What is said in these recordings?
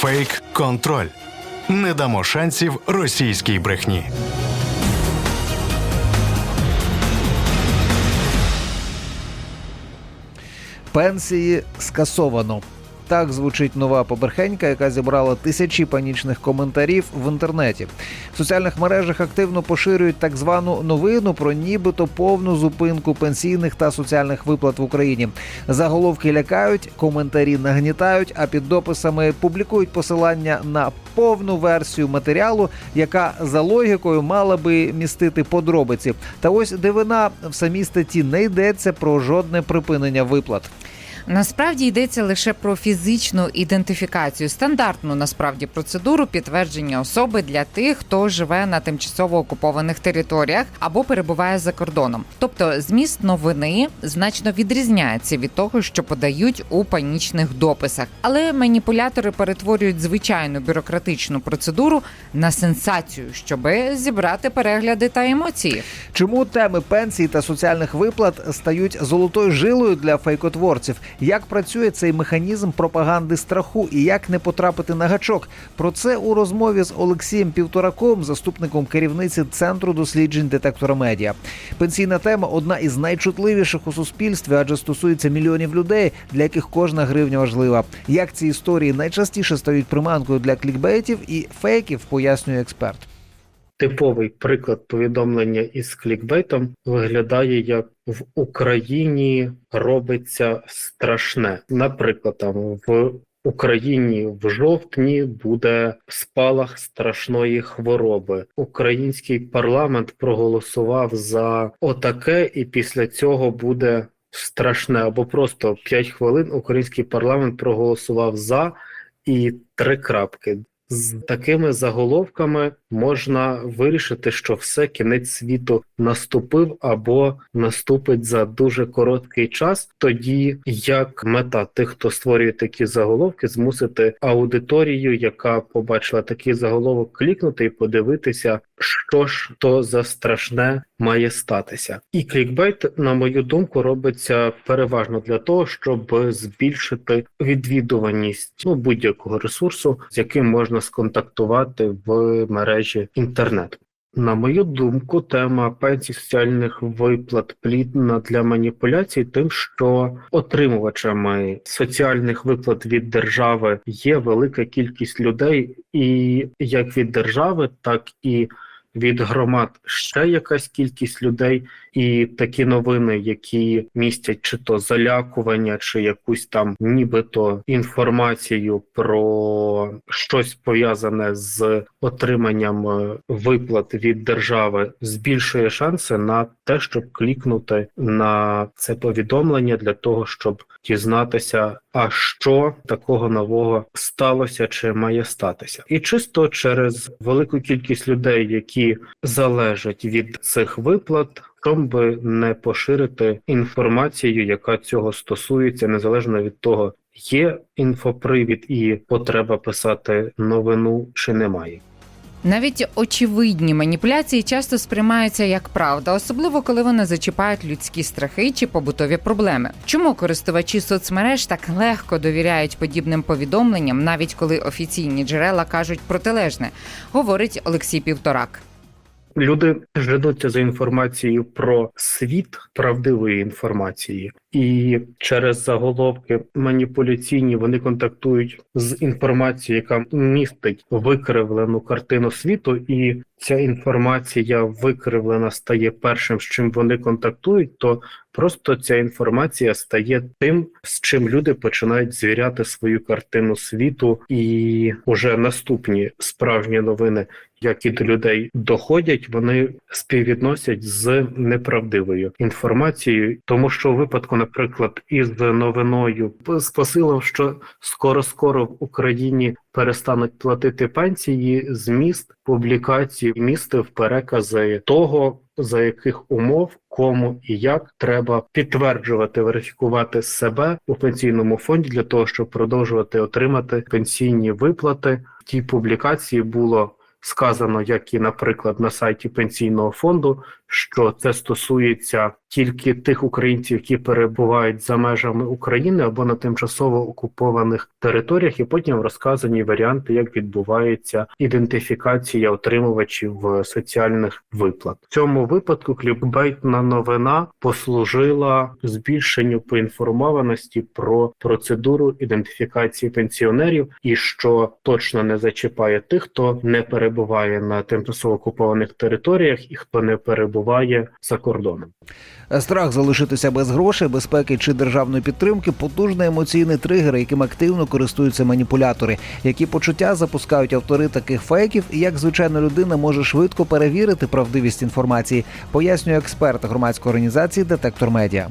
Фейк контроль. Не дамо шансів російській брехні. Пенсії скасовано. Так звучить нова поберхенька, яка зібрала тисячі панічних коментарів в інтернеті. В соціальних мережах активно поширюють так звану новину про нібито повну зупинку пенсійних та соціальних виплат в Україні. Заголовки лякають, коментарі нагнітають, а під дописами публікують посилання на повну версію матеріалу, яка за логікою мала би містити подробиці. Та ось дивина в самій статті не йдеться про жодне припинення виплат. Насправді йдеться лише про фізичну ідентифікацію, стандартну насправді процедуру підтвердження особи для тих, хто живе на тимчасово окупованих територіях або перебуває за кордоном. Тобто, зміст новини значно відрізняється від того, що подають у панічних дописах. Але маніпулятори перетворюють звичайну бюрократичну процедуру на сенсацію, щоби зібрати перегляди та емоції. Чому теми пенсій та соціальних виплат стають золотою жилою для фейкотворців? Як працює цей механізм пропаганди страху і як не потрапити на гачок? Про це у розмові з Олексієм Півтораком, заступником керівниці центру досліджень детектора медіа. Пенсійна тема одна із найчутливіших у суспільстві, адже стосується мільйонів людей, для яких кожна гривня важлива. Як ці історії найчастіше стають приманкою для клікбейтів і фейків, пояснює експерт. Типовий приклад повідомлення із клікбейтом виглядає як в Україні робиться страшне. Наприклад, там в Україні в жовтні буде спалах страшної хвороби. Український парламент проголосував за отаке, і після цього буде страшне. Або просто 5 хвилин український парламент проголосував за і три крапки. З такими заголовками можна вирішити, що все кінець світу наступив або наступить за дуже короткий час. Тоді як мета тих, хто створює такі заголовки, змусити аудиторію, яка побачила такий заголовок, клікнути і подивитися, що ж то за страшне має статися. І клікбейт, на мою думку, робиться переважно для того, щоб збільшити відвідуваність ну, будь-якого ресурсу, з яким можна сконтактувати в мережі інтернет. На мою думку, тема пенсій соціальних виплат плідна для маніпуляцій, тим, що отримувачами соціальних виплат від держави є велика кількість людей, і як від держави, так і від громад ще якась кількість людей, і такі новини, які містять чи то залякування, чи якусь там нібито інформацію про щось пов'язане з отриманням е, виплат від держави, збільшує шанси на те, щоб клікнути на це повідомлення для того, щоб дізнатися, а що такого нового сталося чи має статися, і чисто через велику кількість людей, які залежать від цих виплат. Би не поширити інформацію, яка цього стосується, незалежно від того, є інфопривід і потреба писати новину чи немає. Навіть очевидні маніпуляції часто сприймаються як правда, особливо коли вони зачіпають людські страхи чи побутові проблеми. Чому користувачі соцмереж так легко довіряють подібним повідомленням, навіть коли офіційні джерела кажуть протилежне, говорить Олексій Півторак. Люди женуться за інформацією про світ правдивої інформації, і через заголовки маніпуляційні вони контактують з інформацією, яка містить викривлену картину світу, і ця інформація викривлена стає першим, з чим вони контактують, то просто ця інформація стає тим, з чим люди починають звіряти свою картину світу, і уже наступні справжні новини які до людей доходять, вони співвідносять з неправдивою інформацією, тому що у випадку, наприклад, із новиною з посилом, що скоро скоро в Україні перестануть платити пенсії, зміст публікації містив перекази того. За яких умов, кому і як треба підтверджувати, верифікувати себе у пенсійному фонді для того, щоб продовжувати отримати пенсійні виплати. В тій публікації було сказано, як і, наприклад, на сайті пенсійного фонду, що це стосується тільки тих українців, які перебувають за межами України або на тимчасово окупованих територіях, і потім розказані варіанти, як відбувається ідентифікація отримувачів е, соціальних виплат. В цьому випадку клікбейтна новина послужила збільшенню поінформованості про процедуру ідентифікації пенсіонерів, і що точно не зачіпає тих, хто не перебуває на тимчасово окупованих територіях і хто не перебуває за кордоном. Страх залишитися без грошей, безпеки чи державної підтримки потужний емоційний тригер, яким активно користуються маніпулятори. Які почуття запускають автори таких фейків, і як звичайна людина може швидко перевірити правдивість інформації, пояснює експерт громадської організації Детектор Медіа.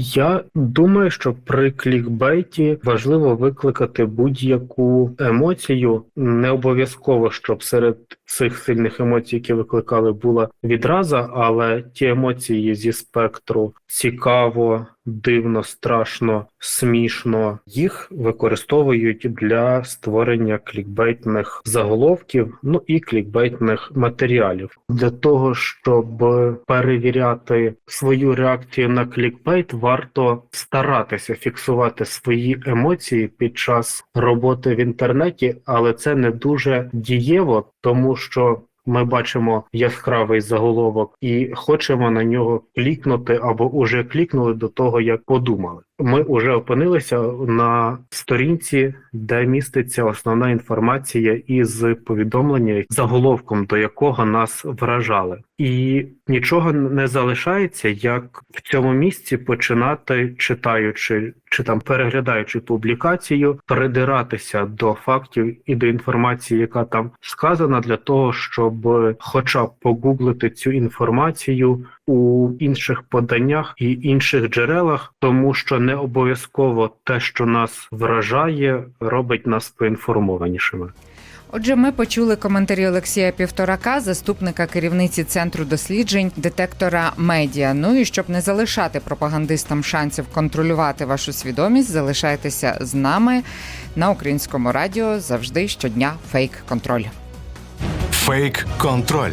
Я думаю, що при клікбейті важливо викликати будь-яку емоцію. Не обов'язково, щоб серед цих сильних емоцій, які викликали, була відраза, але ті емоції зі спектру цікаво, дивно, страшно, смішно. Їх використовують для створення клікбейтних заголовків, ну і клікбейтних матеріалів для того, щоб перевіряти свою реакцію на клікбейт, варто старатися фіксувати свої емоції під час роботи в інтернеті, але це не дуже дієво, тому що. Ми бачимо яскравий заголовок і хочемо на нього клікнути або уже клікнули до того, як подумали. Ми вже опинилися на сторінці, де міститься основна інформація із повідомлення заголовком, до якого нас вражали, і нічого не залишається, як в цьому місці починати, читаючи чи там переглядаючи публікацію, придиратися до фактів і до інформації, яка там сказана, для того, щоб, хоча б погуглити цю інформацію у інших поданнях і інших джерелах, тому що не обов'язково те, що нас вражає, робить нас поінформованішими. Отже, ми почули коментарі Олексія Півторака, заступника керівниці центру досліджень детектора медіа. Ну і щоб не залишати пропагандистам шансів контролювати вашу свідомість, залишайтеся з нами на українському радіо завжди щодня фейк контроль. Фейк контроль.